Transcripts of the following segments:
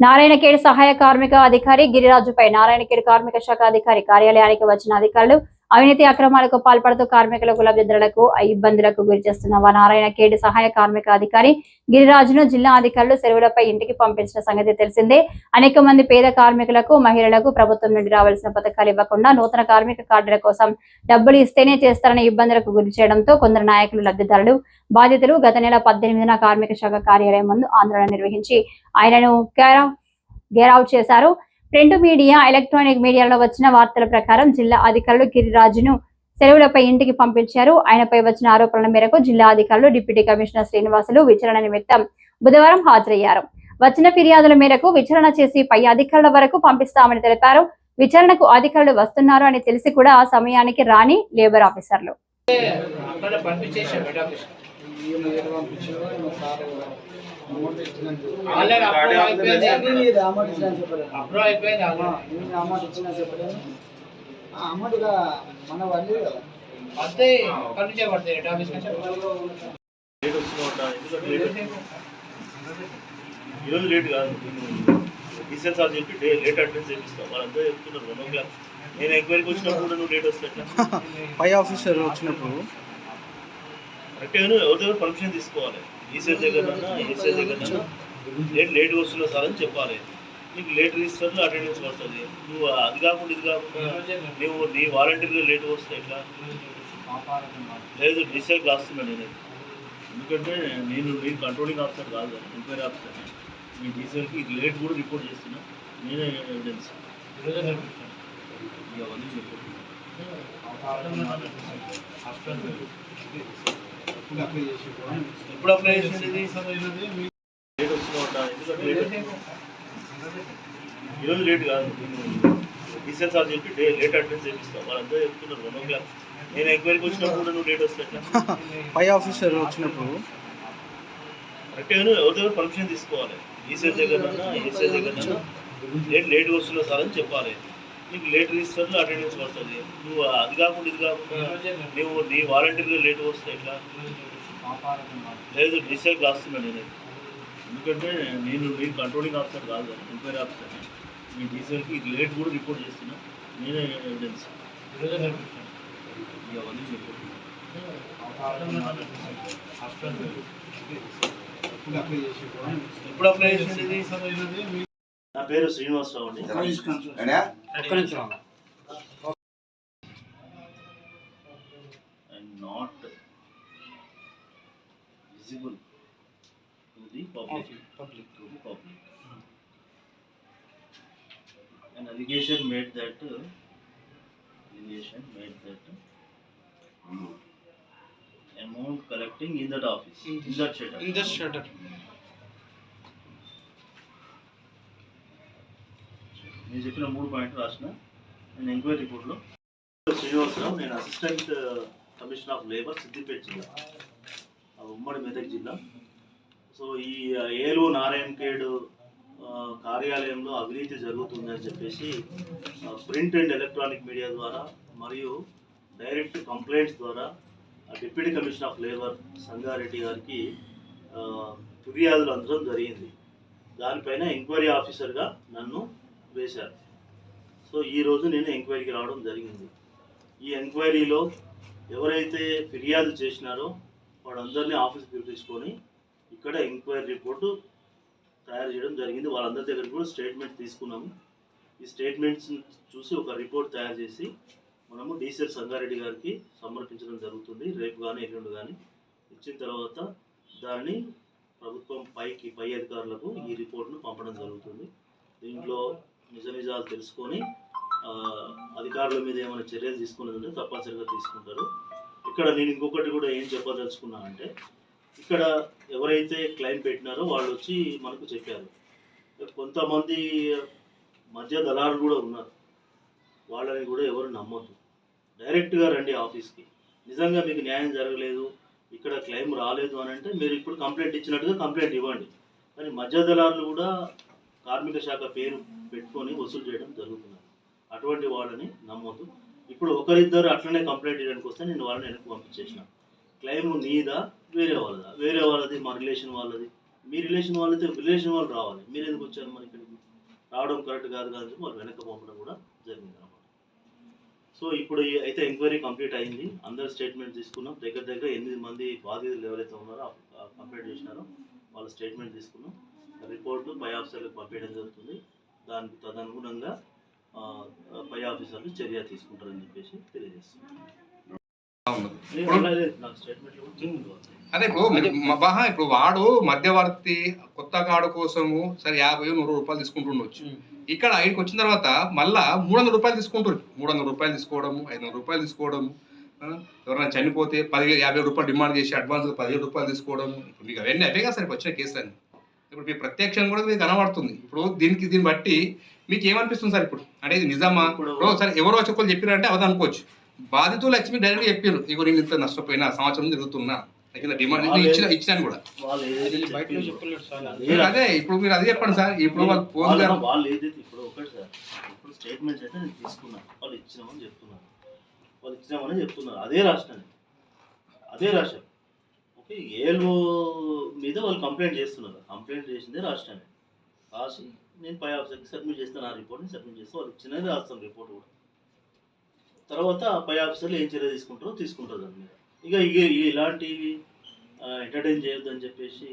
నారాయణఖేడ్ సహాయ కార్మిక అధికారి గిరిరాజుపై నారాయణఖేడ్ కార్మిక శాఖ అధికారి కార్యాలయానికి వచ్చిన అధికారులు అవినీతి అక్రమాలకు పాల్పడుతూ కార్మికులకు లబ్ధిదారులకు ఇబ్బందులకు గురి చేస్తున్న నారాయణఖేడ్ సహాయ కార్మిక అధికారి గిరిరాజును జిల్లా అధికారులు సెలవులపై ఇంటికి పంపించిన సంగతి తెలిసిందే. అనేక మంది పేద కార్మికులకు మహిళలకు ప్రభుత్వం నుండి రావాల్సిన పథకాలు ఇవ్వకుండా నూతన కార్మిక కార్డుల కోసం డబ్బులు ఇస్తేనే చేస్తారనే ఇబ్బందులకు గురి చేయడంతో కొందరు నాయకులు లబ్ధిదారులు బాధితులు గత నెల పద్దెనిమిదిన కార్మిక శాఖ కార్యాలయం ముందు ఆందోళన నిర్వహించి ఆయనను గేరావ్ చేశారు. ప్రింట్ మీడియా ఎలక్ట్రానిక్ మీడియాలో వచ్చిన వార్తల ప్రకారం జిల్లా అధికారులు గిరిరాజును సెలవులపై ఇంటికి పంపించారు. ఆయనపై వచ్చిన ఆరోపణల మేరకు జిల్లా అధికారులు డిప్యూటీ కమిషనర్ శ్రీనివాసులు విచారణ నిమిత్తం బుధవారం హాజరయ్యారు. వచ్చిన ఫిర్యాదుల మేరకు విచారణ చేసి పై అధికారుల వరకు పంపిస్తామని తెలిపారు. విచారణకు అధికారులు వస్తున్నారు అని తెలిసి కూడా ఆ సమయానికి రాని లేబర్ ఆఫీసర్లు. అమౌంట్ ఇచ్చినా అమౌంట్ ఇక మన వాళ్ళు కదా. ఈరోజు లేట్ కాదు. డీసెల్ సార్ చెప్పి డే లేట్ అటెండ్ చేపిస్తాం. వాళ్ళంతా చెప్తున్నారు. One o'clock. నేను ఎంక్వైరీకి వచ్చినప్పుడు నువ్వు లేట్ వస్తా పై ఆఫీసర్ వచ్చినప్పుడు. కరెక్ట్గా ఎవరి దగ్గర పర్మిషన్ తీసుకోవాలి? డీసెల్ దగ్గర ఏసీ దగ్గర లేట్ లేట్ వస్తున్నా సార్ అని చెప్పాలి. నీకు లేట్ రిజిస్టర్లో అటెండెన్స్ పడుతుంది. నువ్వు అది కాకుండా ఇది కాకుండా నువ్వు నీ వాలంటీర్గా లేట్ వస్తే ఎట్లా లేదు డిసైడ్ కాస్తున్నా నేను. ఎందుకంటే నేను నేను కంట్రోలింగ్ ఆఫీసర్ కాదు కదా ఎంక్వైరీ ఆఫీసర్ మీ డీసెల్కి లేట్ కూడా రిపోర్ట్ చేస్తున్నా. నేనే ఎవిడెన్స్ అవన్నీ ఎప్పుడు అప్లై చేసింది వస్తుందంట ఎందుకంటే ఈరోజు లేట్ కాదు. డీసెల్ సార్ చెప్పి డే లేట్ అటెండ్ చేపిస్తాం. వాళ్ళంతా చెప్తున్నారు వన్ ఓ క్లాక్. నేను ఎంక్వైరీకి వచ్చినప్పుడు కూడా నువ్వు లేట్ వస్తే పై ఆఫీసర్ వచ్చినప్పుడు. కరెక్ట్గా ఎవరి దగ్గర పర్మిషన్ తీసుకోవాలి? ఈసీఎస్ దగ్గర ఏసీ దగ్గర లేట్ లేట్గా వస్తున్నా సార్ అని చెప్పాలి. నీకు లేట్ రిజిస్టర్లో అటెండెన్స్ పడుతుంది నువ్వు అది కాకుండా ఇది కాకుండా నువ్వు నీ వాలంటీర్గా లేట్ వస్తే ఎట్లా? లేదు డీసెల్ రాస్తున్నా నేను. ఎందుకంటే నేను నేను కంట్రోలింగ్ ఆఫీసర్ కాదు కదా ఎంక్వైరీ ఆఫీసర్ మీ డీసెల్కి లేట్ కూడా రిపోర్ట్ చేస్తున్నా. నేనే ఎవిడెన్స్ అవన్నీ చెప్పు ఎప్పుడు అప్లై చేసింది? ఇది నా పేరు శ్రీనివాసరావు అండి. And not visible to the public. Public. To the public. An allegation made that, uh, allegation made that uh, amount collecting in that office, in in that shutter. In this shutter. నేను చెప్పిన మూడు పాయింట్లు రాసిన నేను enquiry రిపోర్ట్లో శ్రీనివాసరావు నేను assistant commissioner of labour Siddipet జిల్లా ఉమ్మడి మెదక్ జిల్లా. సో ఈ ఏలు నారాయణ కేడు కార్యాలయంలో అవినీతి జరుగుతుందని చెప్పేసి ప్రింట్ అండ్ ఎలక్ట్రానిక్ మీడియా ద్వారా మరియు డైరెక్ట్ కంప్లైంట్స్ ద్వారా ఆ deputy commissioner of labour Sangareddy గారికి ఫిర్యాదులు అందడం జరిగింది. దానిపైన ఎంక్వైరీ ఆఫీసర్గా నన్ను వేశారు. సో ఈరోజు నేను ఎంక్వైరీకి రావడం జరిగింది. ఈ ఎంక్వైరీలో ఎవరైతే ఫిర్యాదు చేసినారో వాళ్ళందరినీ ఆఫీస్ పిలిపించుకొని ఇక్కడ ఎంక్వైరీ రిపోర్టు తయారు చేయడం జరిగింది. వాళ్ళందరి దగ్గర కూడా స్టేట్మెంట్ తీసుకున్నాము. ఈ స్టేట్మెంట్స్ చూసి ఒక రిపోర్ట్ తయారు చేసి మనము డీసీఎల్ సంగారెడ్డి గారికి సమర్పించడం జరుగుతుంది. రేపు కానీ ఎల్లుండి కానీ ఇచ్చిన తర్వాత దాన్ని ప్రభుత్వం పైకి పై అధికారులకు ఈ రిపోర్ట్ను పంపడం జరుగుతుంది. దీంట్లో నిజ నిజాలు తెలుసుకొని అధికారుల మీద ఏమైనా చర్యలు తీసుకున్నది ఉంటే తప్పనిసరిగా తీసుకుంటారు. ఇక్కడ నేను ఇంకొకటి కూడా ఏం చెప్పదలుచుకున్నానంటే ఇక్కడ ఎవరైతే క్లైమ్ పెట్టినారో వాళ్ళు వచ్చి మనకు చెప్పారు. కొంతమంది మధ్య దళారులు కూడా ఉన్నారు. వాళ్ళని కూడా ఎవరు నమ్మొద్దు. డైరెక్ట్గా రండి ఆఫీస్కి. నిజంగా మీకు న్యాయం జరగలేదు ఇక్కడ క్లెయిమ్ రాలేదు అని అంటే మీరు ఇప్పుడు కంప్లైంట్ ఇచ్చినట్టుగా కంప్లైంట్ ఇవ్వండి. కానీ మధ్య దళారులు కూడా కార్మిక శాఖ పేరు పెట్టుకొని వసూలు చేయడం జరుగుతుంది. అటువంటి వాళ్ళని నమ్మొద్దు. ఇప్పుడు ఒకరిద్దరు అట్లనే కంప్లైంట్ చేయడానికి వస్తే నేను వాళ్ళని వెనక్కి పంపించేసిన. క్లెయిమ్ నీదా వేరే వాళ్ళదా? వేరే వాళ్ళది మా రిలేషన్ వాళ్ళది. మీ రిలేషన్ వాళ్ళైతే రిలేషన్ వాళ్ళు రావాలి. మీరు ఎందుకు వచ్చారు మరి ఇక్కడికి? రావడం కరెక్ట్ కాదు కానీ వాళ్ళు వెనక్కి పంపడం కూడా జరిగింది అనమాట సో ఇప్పుడు అయితే ఎంక్వైరీ కంప్లీట్ అయింది. అందరు స్టేట్మెంట్ తీసుకున్నాం. దగ్గర దగ్గర ఎనిమిది మంది బాధితులు ఎవరైతే ఉన్నారో కంప్లీట్ చేసినారో వాళ్ళ స్టేట్మెంట్ తీసుకున్నాం. రిపోర్టు పై ఆఫీసర్లకు పంపించడం జరుగుతుంది. దానికి తదనుగుణంగా పై ఆఫీసర్లు చర్య తీసుకుంటారని చెప్పేసి తెలియజేస్తున్నాం లేదు, అలా లేదు. నాకు స్టేట్మెంట్లు కూడా తీసుకుంటారు. అదే ఇప్పుడు మీరు మ- బాహా ఇప్పుడు వాడు మధ్యవర్తి కొత్త కార్డు కోసము సరే యాభై నూరు రూపాయలు తీసుకుంటుండొచ్చు. ఇక్కడ ఆయనకి వచ్చిన తర్వాత మళ్ళా మూడు వందల రూపాయలు తీసుకుంటారు. మూడు వందల రూపాయలు తీసుకోవడము ఐదు వందల రూపాయలు తీసుకోవడము ఎవరైనా చనిపోతే పదివేలు యాభై రూపాయలు డిమాండ్ చేసి అడ్వాన్స్ పదివేలు రూపాయలు తీసుకోవడము. ఇప్పుడు మీకు అవన్నీ అవే కదా సరే వచ్చిన కేసులు అన్ని ఇప్పుడు మీ ప్రత్యక్షం కూడా మీకు కనబడుతుంది. ఇప్పుడు దీనికి దీన్ని బట్టి మీకు ఏమనిపిస్తుంది సార్ ఇప్పుడు? అంటే ఇది నిజమా? ఇప్పుడు- సరే ఎవరో వచ్చి ఒకళ్ళు చెప్పారంటే అవదు అనుకోవచ్చు. బాధితులు వచ్చి మీకు డైరెక్ట్ చెప్పారు ఇగో నేను ఇంత నష్టపోయినా సంవత్సరం తిరుగుతున్నా డిమాండ్ ఇచ్చిన ఇచ్చినాను కూడా. అదే ఇప్పుడు మీరు అదే చెప్పండి సార్. ఇప్పుడు వాళ్ళు ఫోన్ వాళ్ళు ఏదైతే ఇప్పుడు ఒకటి సార్ ఇప్పుడు స్టేట్మెంట్స్ అయితే నేను తీసుకున్నాను వాళ్ళు ఇచ్చినామని చెప్తున్నారు. వాళ్ళు ఇచ్చినామని చెప్తున్నారు. అదే రాష్ట్రాన్ని అదే రాష్ట్రం. ఏళ్ళు మీద వాళ్ళు కంప్లైంట్ చేస్తున్నారు. కంప్లైంట్ చేసిందే రాష్ట్రాన్ని రాసి నేను పై ఆఫీసర్కి సబ్మిట్ చేస్తాను ఆ రిపోర్ట్ని సబ్మిట్ చేస్తాను వాళ్ళు ఇచ్చినది రాస్తాను రిపోర్ట్ కూడా. తర్వాత పై ఆఫీసర్లు ఏం చర్య తీసుకుంటారో తీసుకుంటారు దాని మీద. ఇక ఇక ఇలాంటివి ఎంటర్టైన్ చేయొద్దు అని చెప్పేసి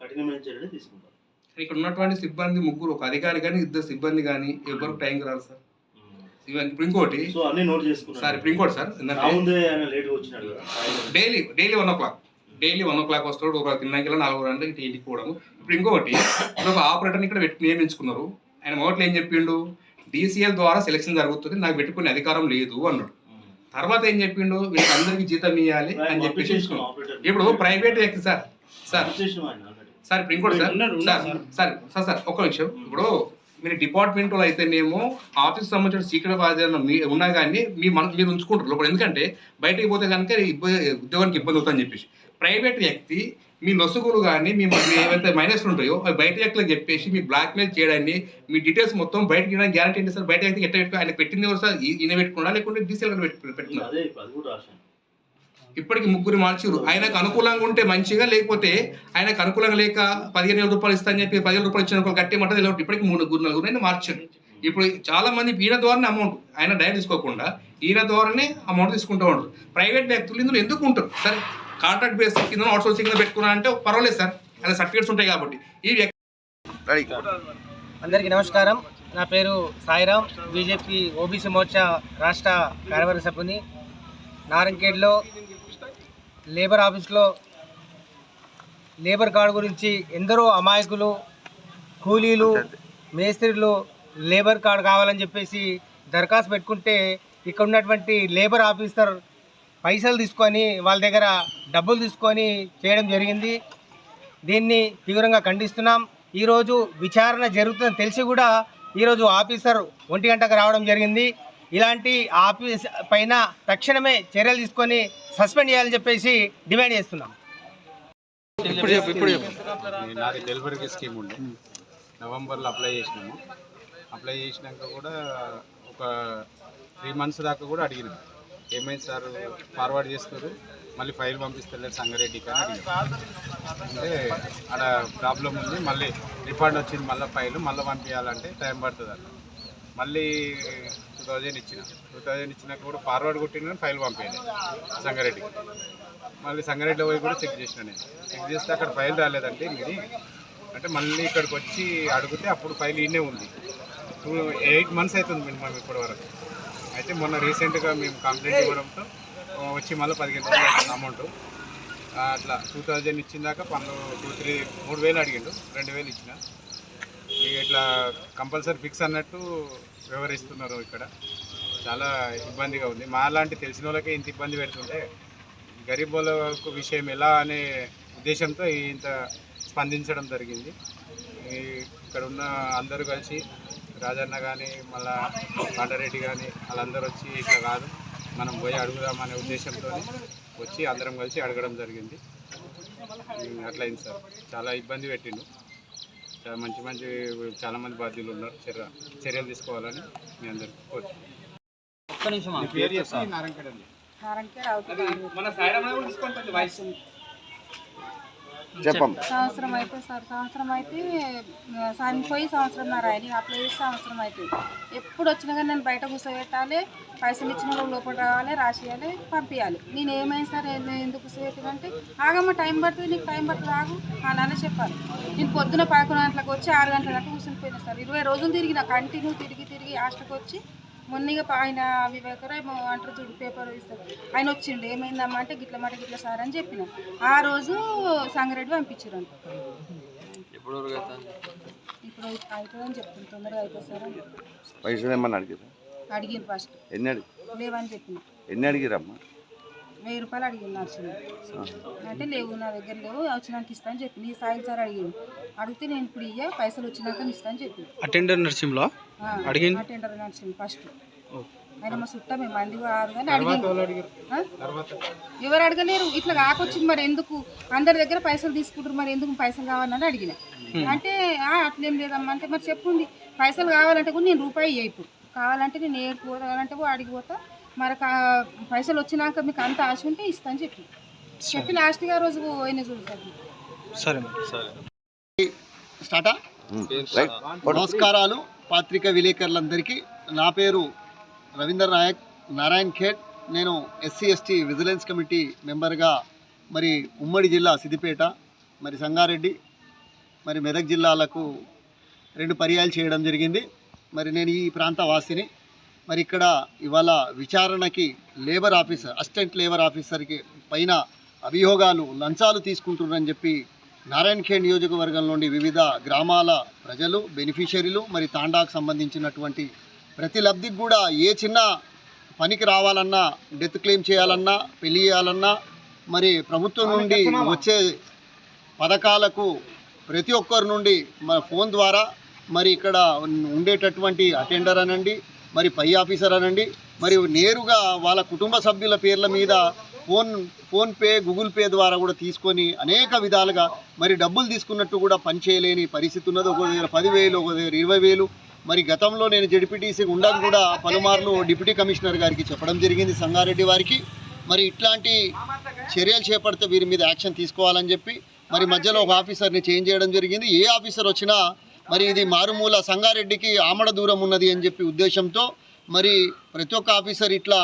కఠినమైన చర్యలు తీసుకుంటారు. ఇక్కడ ఉన్నటువంటి సిబ్బంది ముగ్గురు ఒక అధికారి కానీ ఇద్దరు సిబ్బంది కానీ ఎవరు టైంకి రారు సార్. ఇప్పుడు ఇంకోటి సో అన్ని నోట్ సార్ చేసుకున్నాను ఇప్పుడు ఇంకోటి sir daily daily one o'clock. Daily one o'clock వస్తాడు ఒక తిన్నాక నాలుగు గంటలకి ఇంటికి పోవడం ఇప్పుడు ఇంకొకటి ఇప్పుడు ఒక ఆపరేటర్ని ఇక్కడ పెట్టి నియమించుకున్నారు ఆయన మొదట్లో ఏం చెప్పిండు? డీసీఎల్ ద్వారా సెలక్షన్ జరుగుతుంది నాకు పెట్టుకునే అధికారం లేదు అన్నాడు. తర్వాత ఏం చెప్పిండు? వీళ్ళకి అందరికీ జీతం ఇవ్వాలి అని చెప్పి చూసుకున్నాం ఇప్పుడు ప్రైవేట్ వ్యక్తి సార్ సార్. సార్ ఇప్పుడు ఇంకోటి sir sir sir. Sir sir ఒక్క నిమిషం. ఇప్పుడు మీరు డిపార్ట్మెంట్లో అయితేనేమో ఆఫీస్ సంబంధించిన సీక్రెట్ బాధ్యత మీ ఉన్నా కానీ మీ మన మీరు ఉంచుకుంటారు లోపల. ఎందుకంటే బయటికి పోతే కనుక ఇబ్బంది ఉద్యోగానికి ఇబ్బంది అవుతుందని చెప్పేసి. ప్రైవేట్ వ్యక్తి మీ లొసుగులు కానీ మీ ఏవైతే మైనస్ ఉంటాయో అవి బయట వ్యక్తులకు చెప్పేసి మీ బ్లాక్మెయిల్ చేయడాన్ని మీ డీటెయిల్స్ మొత్తం బయటకి గ్యారంటీ ఏంటి సార్? బయట వ్యక్తికి ఎట్లా పెట్టుకో ఆయన పెట్టింది ఎవరు సార్? ఈయన పెట్టుకున్నా లేకుంటే డీసీఎల్ పెట్టుకున్నారు ఇప్పటికి ముగ్గురు మార్చిరు ఆయనకు అనుకూలంగా ఉంటే మంచిగా లేకపోతే ఆయనకు అనుకూలంగా లేక పదిహేను వేల రూపాయలు ఇస్తా అని చెప్పి పదిహేను రూపాయలు ఇచ్చిన కట్టే మాట తెలియదు. ఇప్పటికి మూడు నలుగురు నలుగురు మార్చారు ఇప్పుడు చాలా మంది ఈయన ద్వారానే అమౌంట్ ఆయన డైరెక్ట్ తీసుకోకుండా ఈయన ద్వారానే అమౌంట్ తీసుకుంటూ ఉంటారు ప్రైవేట్ వ్యక్తులు ఇందులో ఎందుకు ఉంటారు? సరే కాంట్రాక్ట్ బేస్ కింద అవుట్ సోర్సింగ్ కింద పెట్టుకున్నా అంటే పర్వాలేదు సార్. ఆయన సర్టిఫికేట్స్ ఉంటాయి కాబట్టి. ఈ వ్యక్తి అందరికీ నమస్కారం. నా పేరు సాయిరామ్ బీజేపీ ఓబీసీ మోర్చా రాష్ట్ర కార్యవర్గ సభ్యుని. నారంకేడ్లో లేబర్ ఆఫీస్లో లేబర్ కార్డు గురించి ఎందరో అమాయకులు కూలీలు మేస్త్రీలు లేబర్ కార్డు కావాలని చెప్పేసి దరఖాస్తు పెట్టుకుంటే ఇక్కడ ఉన్నటువంటి లేబర్ ఆఫీసర్ పైసలు తీసుకొని వాళ్ళ దగ్గర డబ్బులు తీసుకొని చేయడం జరిగింది. దీన్ని తీవ్రంగా ఖండిస్తున్నాం. ఈరోజు విచారణ జరుగుతుందని తెలిసి కూడా ఈరోజు ఆఫీసర్ ఒంటి గంటకు రావడం జరిగింది. ఇలాంటి ఆఫీస్ పైన తక్షణమే చర్యలు తీసుకొని సస్పెండ్ చేయాలని చెప్పేసి డిమాండ్ చేస్తున్నాం. నాది స్కీమ్ ఉండే నవంబర్లో అప్లై చేసినాము. అప్లై చేసినాక కూడా ఒక త్రీ మంత్స్ దాకా కూడా అడిగినాము ఏమైంది సార్ ఫార్వర్డ్ చేస్తారు? మళ్ళీ ఫైల్ పంపిస్తలేరు సంగారెడ్డికి అంటే అక్కడ ప్రాబ్లం ఉంది మళ్ళీ రిఫండ్ వచ్చింది మళ్ళీ ఫైల్ మళ్ళీ పంపించాలంటే టైం పడుతుంది అన్న. మళ్ళీ టూ థౌజండ్ ఇచ్చిన. టూ థౌజండ్ ఇచ్చినాక కూడా ఫార్వర్డ్ కొట్టిన ఫైల్ పంపించాను సంగారెడ్డికి. మళ్ళీ సంగారెడ్డిలో పోయి కూడా చెక్ చేసిన నేను. చెక్ చేస్తే అక్కడ ఫైల్ రాలేదంటే ఇది అంటే మళ్ళీ ఇక్కడికి వచ్చి అడిగితే అప్పుడు ఫైల్ ఈయనే ఉంది. టూ ఎయిట్ మంత్స్ అవుతుంది మినిమం ఇప్పటి వరకు అయితే మొన్న రీసెంట్గా మేము కంప్లైంట్ ఇవ్వడంతో వచ్చి మళ్ళీ పదిహేను రోజులు అవుతుంది అమౌంట్. అట్లా టూ థౌజండ్ ఇచ్చిన దాకా టూ త్రీ మూడు వేలు అడిగిండు రెండు వేలు ఇచ్చిన. ఇక ఇట్లా కంపల్సరీ ఫిక్స్ అన్నట్టు వివరిస్తున్నారు ఇక్కడ. చాలా ఇబ్బందిగా ఉంది. మా లాంటి తెలిసిన వాళ్ళకే ఇంత ఇబ్బంది పెడుతుంటే గరీబ్ వాళ్ళకు విషయం ఎలా అనే ఉద్దేశంతో ఇంత స్పందించడం జరిగింది. ఇక్కడ ఉన్న అందరూ కలిసి రాజన్న కానీ మళ్ళా పాండారెడ్డి కానీ వాళ్ళందరూ వచ్చి ఇట్లా కాదు మనం పోయి అడుగుదామనే ఉద్దేశంతో వచ్చి అందరం కలిసి అడగడం జరిగింది. ఉమ్, అట్లా అయింది సార్. చాలా ఇబ్బంది పెట్టిండు. చాలా మంచి మంచి చాలా మంది బాధ్యులు ఉన్నారు. చర్య చర్యలు తీసుకోవాలని మీ అందరికీ కోరుతున్నాను మీ పేరు చెప్పి. సంవత్సరం అయితే సార్ సంవత్సరం అయితే చనిపోయి సంవత్సరం నారాయణ అప్లై చేసి సంవత్సరం అవుతుంది ఎప్పుడు వచ్చినా కానీ నేను బయట కూర్చోబెట్టాలి పైసలు ఇచ్చిన వాళ్ళు లోపల రావాలి రాసియాలి పంపించాలి నేను ఏమైంది సార్ నేను ఎందుకు కూర్చోబెట్టిందంటే ఆగమ్మ టైం పడుతుంది నీకు టైం పడుతుంది ఆగు అని అని చెప్పాలి. నేను పొద్దున పదకొండు గంటలకు వచ్చి ఆరు గంటల దాకా కూర్చుని సార్. ఇరవై రోజులు తిరిగిన కంటిన్యూ తిరిగి తిరిగి హాస్టల్కి వచ్చి మొన్నగా ఆయన వివేకరా ఏమో అంటారు చూడు పేపర్ ఇస్తారు. ఆయన వచ్చిండు ఏమైందమ్మా అంటే గిట్ల మాట గిట్ల సార్ అని చెప్పిన ఆ రోజు సంగారెడ్డి పంపించారు అంట ఇప్పుడు అవుతుందని చెప్తుంది తొందరగా అవుతుంది సార్ అని. పైసలు ఏమన్నా అడిగిరా అడిగింది ఫస్ట్ ఎన్ని అడిగి లేవని చెప్పిన ఎన్ని అడిగిరమ్మా వెయ్యి రూపాయలు అడిగింది నర్సింగ్ అంటే లేవు నా దగ్గర లేవు వచ్చినాక ఇస్తా అని చెప్పి. నీ సాయిల్ సార్ అడిగింది అడిగితే నేను ఇప్పుడు ఇయ్య పైసలు వచ్చినాక ఇస్తా అని చెప్పి. అటెండర్ నర్సింగ్లో అడిగింది? Attender nursing first. ఆయన మా చుట్టమే మంది కాదు కానీ అడిగింది? ఎవరు అడగలేరు. ఇట్లా కాకొచ్చింది మరి ఎందుకు? అందరి దగ్గర పైసలు తీసుకుంటారు మరి ఎందుకు పైసలు కావాలని అడిగిన. అంటే "ఆ, అట్లేం లేదమ్మా అంటే మరి చెప్పుంది పైసలు కావాలంటే కూడా నేను రూపాయి ఇయ్య ఇప్పుడు. కావాలంటే నేను ఏ పోతా. మరి కా- పైసలు వచ్చినాక మీకు అంత ఆశ ఉంటే ఇస్తా అని చెప్పి. చెప్పి లాస్ట్గా రోజు పోయిన చూడు సార్. సరే స్టార్టా? రైట్. నమస్కారాలు పాత్రిక విలేకరులందరికీ. నా పేరు రవీందర్ నాయక్ నారాయణ్ ఖేడ్. నేను ఎస్సీ ఎస్టీ విజిలెన్స్ కమిటీ మెంబర్గా మరి ఉమ్మడి జిల్లా సిద్దిపేట మరి సంగారెడ్డి మరి మెదక్ జిల్లాలకు రెండు పర్యాలు చేయడం జరిగింది. మరి నేను ఈ ప్రాంత వాసిని. మరి ఇక్కడ ఇవాళ విచారణకి లేబర్ ఆఫీసర్ అసిస్టెంట్ లేబర్ ఆఫీసర్కి పైన అభియోగాలు లంచాలు తీసుకుంటున్నారని చెప్పి నారాయణ ఖేడ్ నియోజకవర్గం నుండి వివిధ గ్రామాల ప్రజలు బెనిఫిషరీలు మరి తాండాకు సంబంధించినటువంటి ప్రతి లబ్ధికి కూడా ఏ చిన్న పనికి రావాలన్నా డెత్ క్లెయిమ్ చేయాలన్నా పెళ్ళి చేయాలన్నా మరి ప్రభుత్వం నుండి వచ్చే పథకాలకు ప్రతి ఒక్కరి నుండి మన ఫోన్ ద్వారా మరి ఇక్కడ ఉండేటటువంటి అటెండర్ అనండి మరి పై ఆఫీసర్ అనండి. మరి నేరుగా వాళ్ళ కుటుంబ సభ్యుల పేర్ల మీద ఫోన్ ఫోన్పే గూగుల్ పే ద్వారా కూడా తీసుకొని అనేక విధాలుగా మరి డబ్బులు తీసుకున్నట్టు కూడా పనిచేయలేని పరిస్థితి ఉన్నది. ఒక దగ్గర పదివేలు ఒక దగ్గర ఇరవై వేలు మరి గతంలో నేను జడిపిటీసీ ఉండగా కూడా పలుమార్లు డిప్యూటీ కమిషనర్ గారికి చెప్పడం జరిగింది సంగారెడ్డి వారికి. మరి ఇట్లాంటి చర్యలు చేపడితే వీరి మీద యాక్షన్ తీసుకోవాలని చెప్పి మరి మధ్యలో ఒక ఆఫీసర్ని చేంజ్ చేయడం జరిగింది. ఏ ఆఫీసర్ వచ్చినా మరి ఇది మారుమూల సంగారెడ్డికి ఆమడ దూరం ఉన్నది అని చెప్పి ఉద్దేశంతో మరి ప్రతి ఒక్క ఆఫీసర్ ఇట్లా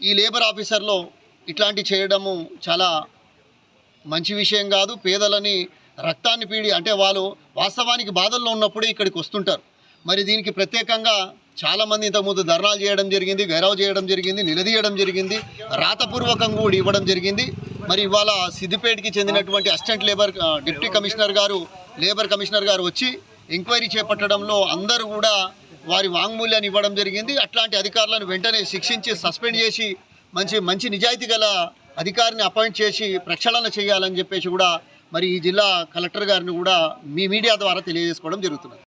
ఈ లేబర్ ఆఫీసర్లో ఇట్లాంటి చేయడము చాలా మంచి విషయం కాదు. పేదలని రక్తాన్ని పీడి అంటే వాళ్ళు వాస్తవానికి బాధల్లో ఉన్నప్పుడే ఇక్కడికి వస్తుంటారు. మరి దీనికి ప్రత్యేకంగా చాలామంది ఇంతకుముందు ధర్నాలు చేయడం జరిగింది గైరవ చేయడం జరిగింది నిలదీయడం జరిగింది రాతపూర్వకంగా కూడా ఇవ్వడం జరిగింది. మరి ఇవాళ సిద్దిపేటకి చెందినటువంటి అసిస్టెంట్ లేబర్ డిప్యూటీ కమిషనర్ గారు లేబర్ కమిషనర్ గారు వచ్చి ఎంక్వైరీ చేపట్టడంలో అందరూ కూడా వారి వాంగ్మూల్యాన్ని ఇవ్వడం జరిగింది. అట్లాంటి అధికారులను వెంటనే శిక్షించి సస్పెండ్ చేసి మంచి మంచి నిజాయితీ గల అధికారిని అపాయింట్ చేసి ప్రక్షాళన చేయాలని చెప్పేసి కూడా మరి ఈ జిల్లా కలెక్టర్ గారిని కూడా మీ మీడియా ద్వారా తెలియజేసుకోవడం జరుగుతున్నది.